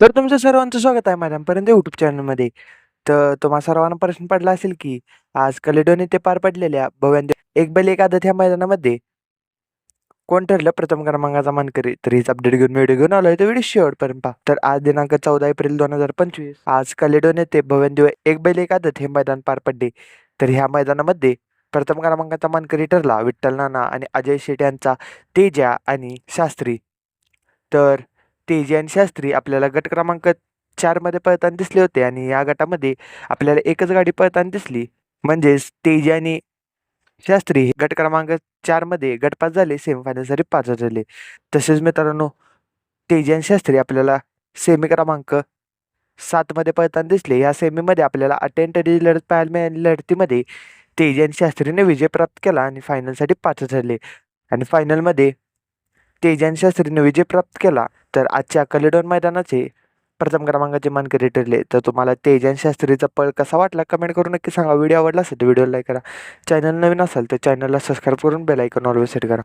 तर तुमचं सर्वांचं स्वागत आहे माझ्यापर्यंत यूट्यूब चॅनलमध्ये तर तुम्हा सर्वांना प्रश्न पडला असेल की आज कलेडोन येथे पार पडलेल्या भव्यांद एक बैल एक आदत ह्या मैदानामध्ये. कोण ठरलं? प्रथम क्रमांकाचा मानकरी. तर हीच अपडेट घेऊन व्हिडिओ घेऊन आलोय. तर व्हिडिओ शेवटपर्यंत पहा. तर आज दिनांक चौदा एप्रिल दोन हजार पंचवीस. आज कलेडोन येथे भव्यांदेव एक बैल एक आदत हे मैदान पार पडले. तर ह्या मैदानामध्ये प्रथम क्रमांकाचा मानकरी ठरला विठ्ठल नाना आणि अजय शेट यांचा तेजा आणि शास्त्री. तर तेजी आणि शास्त्री आपल्याला गट क्रमांक चारमध्ये पळताना दिसले होते आणि या गटामध्ये आपल्याला एकच गाडी पळताना दिसली. म्हणजेच तेजी आणि शास्त्री हे गट क्रमांक चारमध्ये गटपास झाले सेमीफायनलसाठी पाच झाले. तसेच मित्रांनो तेजी आणि शास्त्री आपल्याला सेमी क्रमांक सातमध्ये पळताना दिसले. या सेमीमध्ये आपल्याला अटेंटरी लढत पाहायला मिळाली. लढतीमध्ये तेजी आणि शास्त्रीने विजय प्राप्त केला आणि फायनलसाठी पाच ठरले आणि फायनलमध्ये तेजन शास्त्रीने विजय प्राप्त केला तर आजच्या कलेडॉन मैदानाचे प्रथम क्रमांकाचे मानकरी ठरले. तर तुम्हाला तेजन शास्त्रीचा पळ कसा वाटला कमेंट करून नक्की सांगा. व्हिडिओ आवडला असेल तर व्हिडिओ लाईक करा. चॅनल नवीन असेल तर चॅनलला सबस्क्राईब करून बेल आयकॉन ऑलवेज सेट करा.